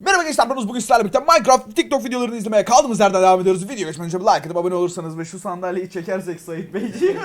Merhaba gençler ben bugün sizlerle birlikte Minecraft TikTok videolarını izlemeye kaldığımız yerden devam ediyoruz. Video geçmeden önce bir like atıp abone olursanız ve şu sandalyeyi çekersek Sait Beyciğim.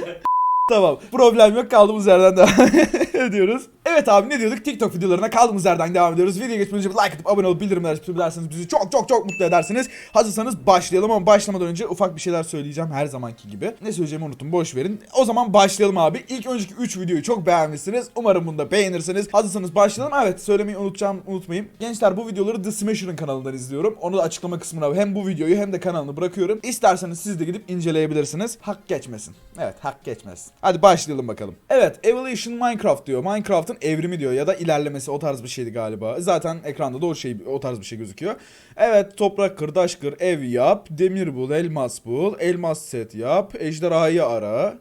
tamam problem yok kaldığımız yerden devam ediyoruz. Evet abi ne diyorduk TikTok videolarına kaldığımız yerden devam ediyoruz. Video geçmeden önce like atıp abone olup bildirimler açıp bizi çok çok çok mutlu edersiniz. Hazırsanız başlayalım ama başlamadan önce ufak bir şeyler söyleyeceğim her zamanki gibi. Ne söyleyeceğimi unuttum boş verin. O zaman başlayalım abi. İlk önceki 3 videoyu çok beğenmişsiniz. Umarım bunu da beğenirsiniz. Hazırsanız başlayalım. Evet söylemeyi unutacağım unutmayayım. Gençler bu videoları The Smasher'ın kanalından izliyorum. Onu da açıklama kısmına hem bu videoyu hem de kanalını bırakıyorum. İsterseniz siz de gidip inceleyebilirsiniz. Hak geçmesin. Evet hak geçmesin. Hadi başlayalım bakalım. Evet Evolution Minecraft diyor. Minecraft'ın evrimi diyor ya da ilerlemesi o tarz bir şeydi galiba. Zaten ekranda da o şey o tarz bir şey gözüküyor. Evet toprak kır, taş kır, ev yap, demir bul, elmas bul, elmas set yap, ejderhayı ara.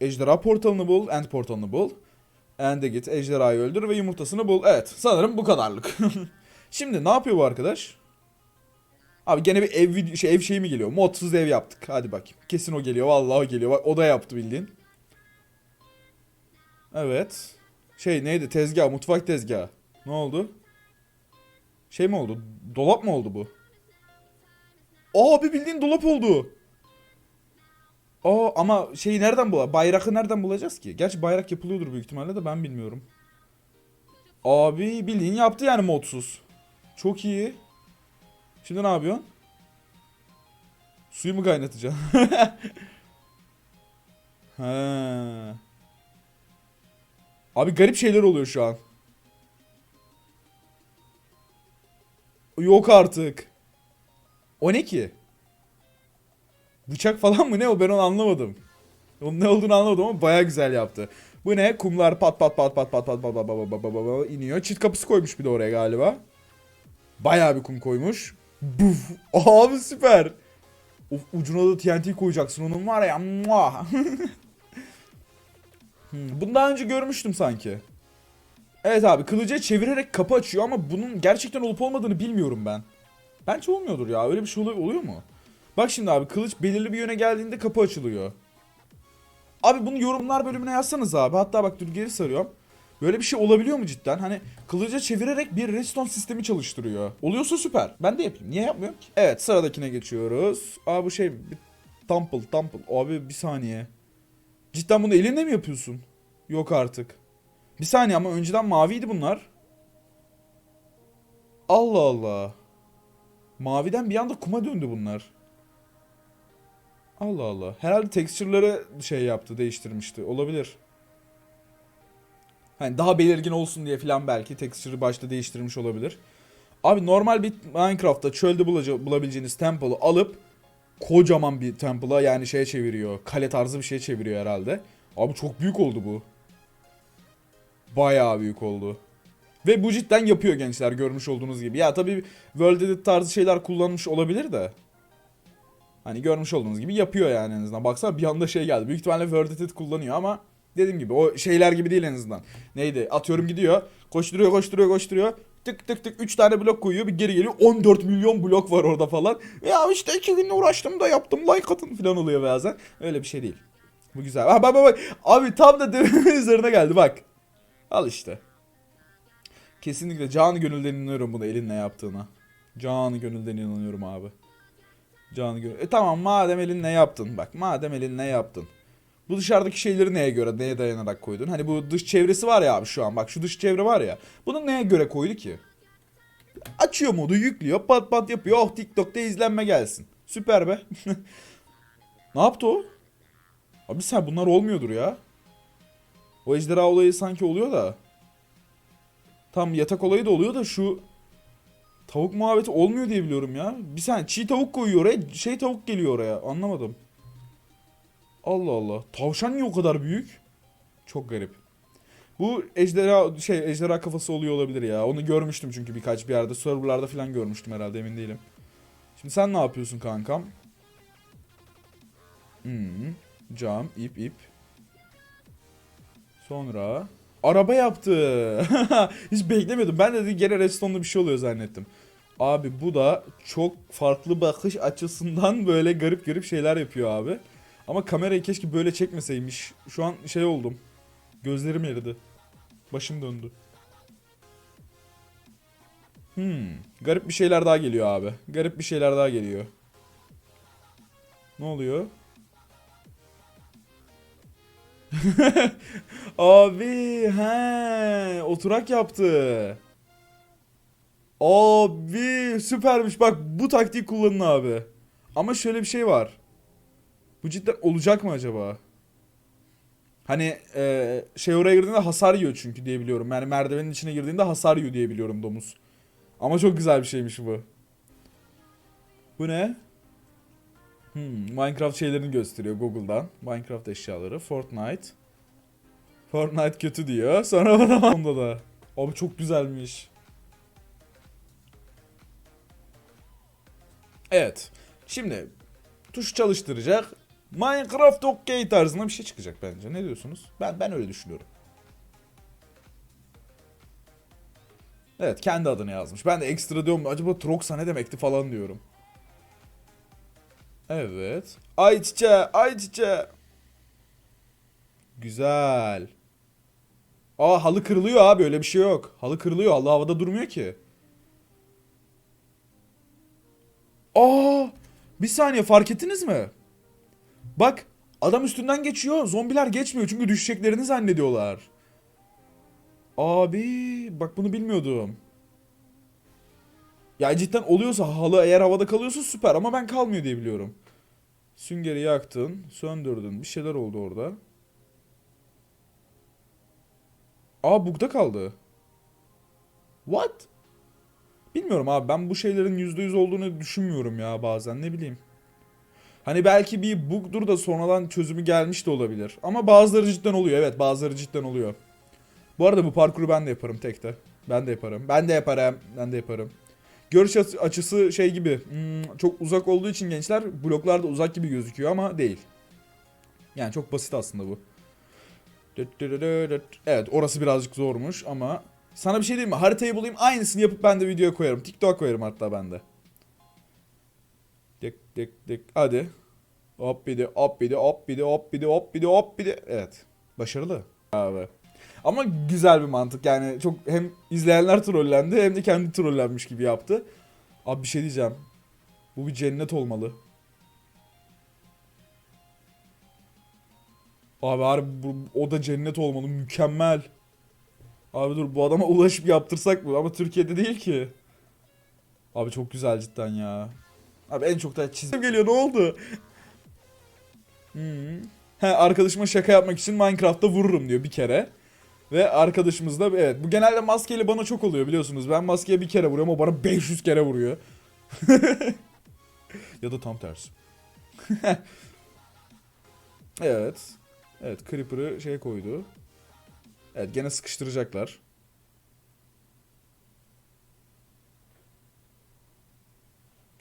Ejderha portalını bul, end portalını bul. End'e git, ejderhayı öldür ve yumurtasını bul. Evet, sanırım bu kadarlık. Şimdi ne yapıyor bu arkadaş? Abi gene bir ev şey ev şeyi mi geliyor? Modsuz ev yaptık. Hadi bakayım. Kesin o geliyor. Vallahi o geliyor. Bak o da yaptı bildiğin. Evet. Şey neydi? Tezgah, mutfak tezgahı. Ne oldu? Şey mi oldu? Dolap mı oldu bu? Abi bildiğin dolap oldu. Aa ama şeyi nereden bul? Bayrağı nereden bulacağız ki? Gerçi bayrak yapılıyordur büyük ihtimalle de ben bilmiyorum. Abi bildiğin yaptı yani modsuz. Çok iyi. Şimdi ne yapıyorsun? Suyu mu kaynatacaksın? ha. Abi garip şeyler oluyor şu an. Yok artık. O ne ki? Bıçak falan mı ne o ben onu anlamadım. Onun ne olduğunu anlamadım ama baya güzel yaptı. Bu ne? Kumlar pat pat pat pat pat pat pat pat pat pat pat pat iniyor. Çit kapısı koymuş bir de oraya galiba. Bayağı bir kum koymuş. Buf. Abi süper. Of, ucuna da TNT koyacaksın onun var ya. Hmm, Bunu daha önce görmüştüm sanki. Evet abi kılıcı çevirerek kapı açıyor ama bunun gerçekten olup olmadığını bilmiyorum ben. Bence olmuyordur ya öyle bir şey oluyor mu? Bak şimdi abi kılıç belirli bir yöne geldiğinde kapı açılıyor. Abi bunu yorumlar bölümüne yazsanız abi. Hatta bak dur geri sarıyorum. Böyle bir şey olabiliyor mu cidden? Hani kılıca çevirerek bir redstone sistemi çalıştırıyor. Oluyorsa süper. Ben de yapayım. Niye yapmıyorum ki? Evet sıradakine geçiyoruz. Aa bu şey bir Temple, Temple. Abi bir saniye. Cidden bunu elinle mi yapıyorsun? Yok artık. Bir saniye ama önceden maviydi bunlar. Allah Allah. Maviden bir anda kuma döndü bunlar. Allah Allah. Herhalde texture'ları şey yaptı, değiştirmişti. Olabilir. Hani daha belirgin olsun diye falan belki texture'ı başta değiştirmiş olabilir. Abi normal bir Minecraft'ta çölde bulabileceğiniz temple'ı alıp kocaman bir temple'a yani şeye çeviriyor. Kale tarzı bir şey çeviriyor herhalde. Abi çok büyük oldu bu. Bayağı büyük oldu. Ve bu cidden yapıyor gençler görmüş olduğunuz gibi. Ya tabii World Edit tarzı şeyler kullanmış olabilir de. Hani görmüş olduğunuz gibi yapıyor yani en azından. Baksana bir anda şey geldi. Büyük ihtimalle Word Edit kullanıyor ama dediğim gibi o şeyler gibi değil en azından. Neydi? Atıyorum gidiyor. Koşturuyor koşturuyor koşturuyor. Tık tık tık 3 tane blok koyuyor bir geri geliyor 14 milyon blok var orada falan. Ya işte 2 gün uğraştım da yaptım like atın falan oluyor bazen. Öyle bir şey değil. Bu güzel. Bak bak bak. Abi tam da demin üzerine geldi bak. Al işte. Kesinlikle canı gönülden inanıyorum bunu elinle yaptığına. Canı gönülden inanıyorum abi. Canı gönül. E tamam madem elinle yaptın. Bak madem elinle yaptın. Bu dışarıdaki şeyleri neye göre, neye dayanarak koydun? Hani bu dış çevresi var ya abi şu an. Bak şu dış çevre var ya. Bunu neye göre koydu ki? Açıyor modu, yüklüyor, pat pat yapıyor. Oh TikTok'ta izlenme gelsin. Süper be. ne yaptı o? Abi sen bunlar olmuyordur ya. O ejderha olayı sanki oluyor da. Tam yatak olayı da oluyor da şu tavuk muhabbeti olmuyor diye biliyorum ya. Bir saniye çiğ tavuk koyuyor oraya, şey tavuk geliyor oraya. Anlamadım. Allah Allah. Tavşan niye o kadar büyük? Çok garip. Bu ejderha şey ejderha kafası oluyor olabilir ya. Onu görmüştüm çünkü birkaç bir yerde serverlarda falan görmüştüm herhalde emin değilim. Şimdi sen ne yapıyorsun kankam? Hmm, cam, ip, ip. Sonra araba yaptı. Hiç beklemiyordum. Ben de gene redstone'lu bir şey oluyor zannettim. Abi bu da çok farklı bakış açısından böyle garip garip şeyler yapıyor abi. Ama kamerayı keşke böyle çekmeseymiş. Şu an şey oldum. Gözlerim eridi. Başım döndü. Hmm. Garip bir şeyler daha geliyor abi. Garip bir şeyler daha geliyor. Ne oluyor? abi he oturak yaptı. Abi süpermiş bak bu taktiği kullanın abi. Ama şöyle bir şey var. Bu cidden olacak mı acaba? Hani e, şey oraya girdiğinde hasar yiyor çünkü diye biliyorum. Yani merdivenin içine girdiğinde hasar yiyor diye biliyorum domuz. Ama çok güzel bir şeymiş bu. Bu ne? Hmm, Minecraft şeylerini gösteriyor Google'dan. Minecraft eşyaları. Fortnite. Fortnite kötü diyor. Sonra bana onda da. Abi çok güzelmiş. Evet. Şimdi tuş çalıştıracak. Minecraft OK tarzında bir şey çıkacak bence. Ne diyorsunuz? Ben ben öyle düşünüyorum. Evet kendi adını yazmış. Ben de ekstra diyorum acaba Troxa ne demekti falan diyorum. Evet. Ay çiçeği, ay çiçeği. Güzel. Aa halı kırılıyor abi öyle bir şey yok. Halı kırılıyor halı havada durmuyor ki. Aa bir saniye fark ettiniz mi? Bak adam üstünden geçiyor zombiler geçmiyor çünkü düşeceklerini zannediyorlar. Abi bak bunu bilmiyordum. Ya cidden oluyorsa halı eğer havada kalıyorsa süper ama ben kalmıyor diye biliyorum. Süngeri yaktın, söndürdün. Bir şeyler oldu orada. Aa bugda kaldı. What? Bilmiyorum abi ben bu şeylerin %100 olduğunu düşünmüyorum ya bazen ne bileyim. Hani belki bir bug'dur da sonradan çözümü gelmiş de olabilir. Ama bazıları cidden oluyor evet bazıları cidden oluyor. Bu arada bu parkuru ben de yaparım tekte. Ben de yaparım. Ben de yaparım. Ben de yaparım. Görüş açı- açısı şey gibi. hmm, çok uzak olduğu için gençler bloklar da uzak gibi gözüküyor ama değil. Yani çok basit aslında bu. Evet orası birazcık zormuş ama sana bir şey diyeyim mi? Haritayı bulayım aynısını yapıp ben de videoya koyarım. TikTok koyarım hatta ben de. Dik dik dik hadi. Hop bir de hop bir de hop bir de hop bir de hop bir de hop bir de. Evet. Başarılı. Abi. Ama güzel bir mantık yani çok hem izleyenler trollendi hem de kendi trollenmiş gibi yaptı. Abi bir şey diyeceğim. Bu bir cennet olmalı. Abi harbi bu, o da cennet olmalı mükemmel. Abi dur bu adama ulaşıp yaptırsak mı? Ama Türkiye'de değil ki. Abi çok güzel cidden ya. Abi en çok da çizim geliyor ne oldu? Hmm. He arkadaşıma şaka yapmak için Minecraft'ta vururum diyor bir kere. Ve arkadaşımız da evet bu genelde maskeyle bana çok oluyor biliyorsunuz. Ben maskeye bir kere vuruyorum o bana 500 kere vuruyor. ya da tam tersi. evet. Evet Creeper'ı şey koydu. Evet gene sıkıştıracaklar.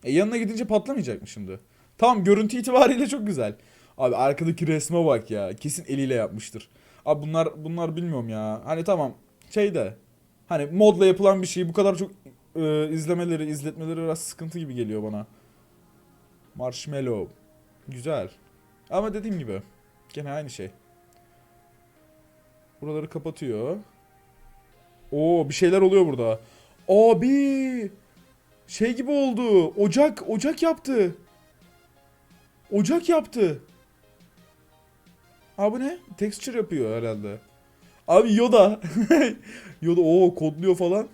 E yanına gidince patlamayacak mı şimdi? Tamam görüntü itibariyle çok güzel. Abi arkadaki resme bak ya. Kesin eliyle yapmıştır. Abi bunlar bunlar bilmiyorum ya. Hani tamam şey de hani modla yapılan bir şeyi bu kadar çok e, izlemeleri, izletmeleri biraz sıkıntı gibi geliyor bana. Marshmallow. Güzel. Ama dediğim gibi gene aynı şey. Buraları kapatıyor. Oo bir şeyler oluyor burada. Abi şey gibi oldu. Ocak, ocak yaptı. Ocak yaptı. Abi ne? Texture yapıyor herhalde. Abi Yoda. Yoda o kodluyor falan.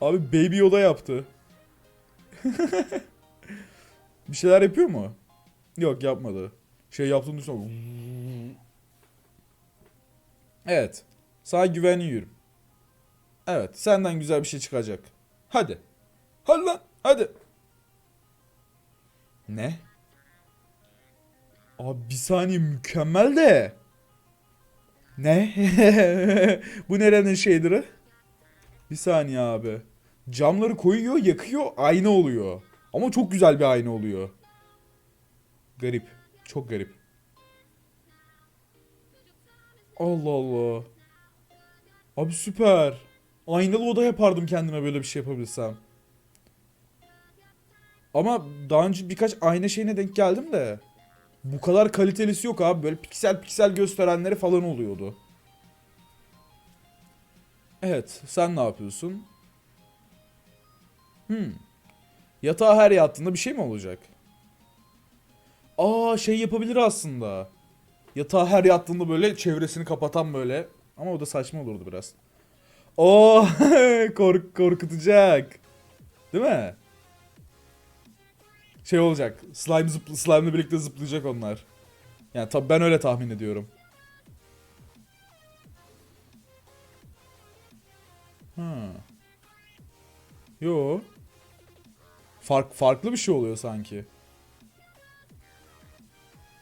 Abi Baby Yoda yaptı. bir şeyler yapıyor mu? Yok yapmadı. Şey yaptığını düşünüyorum. Evet. Sana güveniyorum. Evet. Senden güzel bir şey çıkacak. Hadi. Hadi lan. Hadi. Ne? Abi bir saniye mükemmel de. Ne? Bu nerenin şeydir'i? Bir saniye abi. Camları koyuyor, yakıyor, ayna oluyor. Ama çok güzel bir ayna oluyor. Garip. Çok garip. Allah Allah. Abi süper. Aynalı oda yapardım kendime böyle bir şey yapabilsem. Ama daha önce birkaç ayna şeyine denk geldim de. Bu kadar kalitelisi yok abi. Böyle piksel piksel gösterenleri falan oluyordu. Evet, sen ne yapıyorsun? Hmm. Yatağa her yattığında bir şey mi olacak? Aa şey yapabilir aslında. Yatağa her yattığında böyle çevresini kapatan böyle. Ama o da saçma olurdu biraz. Oo kork korkutacak. Değil mi? Şey olacak. Slime zıpl slime'la birlikte zıplayacak onlar. Yani tabii ben öyle tahmin ediyorum. Ha. Yo. Fark farklı bir şey oluyor sanki.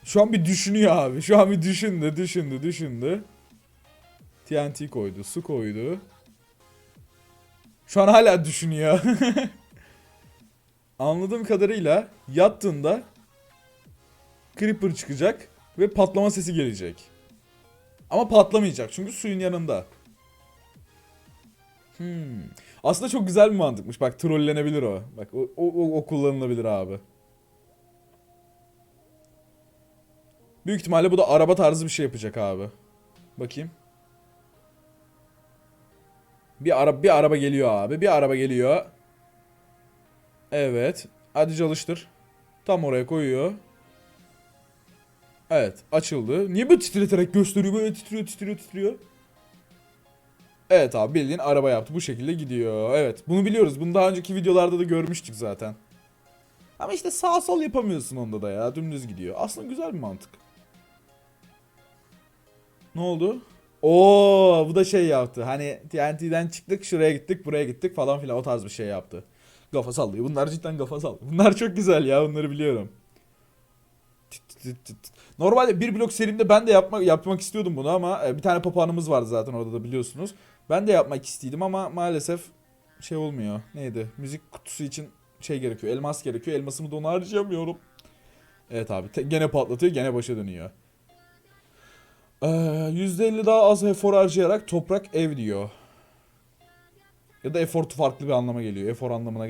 Şu an bir düşünüyor abi. Şu an bir düşündü, düşündü, düşündü. TNT koydu, su koydu. Şu an hala düşünüyor. Anladığım kadarıyla yattığında Creeper çıkacak ve patlama sesi gelecek. Ama patlamayacak çünkü suyun yanında. Hmm. Aslında çok güzel bir mantıkmış. Bak trollenebilir o. Bak o, o, o- kullanılabilir abi. Büyük ihtimalle bu da araba tarzı bir şey yapacak abi. Bakayım. Bir araba bir araba geliyor abi. Bir araba geliyor. Evet. Hadi çalıştır. Tam oraya koyuyor. Evet, açıldı. Niye böyle titreterek gösteriyor? Böyle titriyor, titriyor, titriyor. Evet abi bildiğin araba yaptı. Bu şekilde gidiyor. Evet, bunu biliyoruz. Bunu daha önceki videolarda da görmüştük zaten. Ama işte sağ sol yapamıyorsun onda da ya. Dümdüz gidiyor. Aslında güzel bir mantık. Ne oldu? Oo, bu da şey yaptı. Hani TNT'den çıktık, şuraya gittik, buraya gittik falan filan o tarz bir şey yaptı. Kafa sallıyor. Bunlar cidden kafa sallıyor. Bunlar çok güzel ya. Bunları biliyorum. Normalde bir blok serimde ben de yapmak yapmak istiyordum bunu ama e, bir tane papağanımız vardı zaten orada da biliyorsunuz. Ben de yapmak istiyordum ama maalesef şey olmuyor. Neydi? Müzik kutusu için şey gerekiyor. Elmas gerekiyor. Elmasımı da ona harcayamıyorum. Evet abi. gene patlatıyor. Gene başa dönüyor. Ee, %50 daha az efor harcayarak toprak ev diyor. Ya da efor farklı bir anlama geliyor. Efor anlamına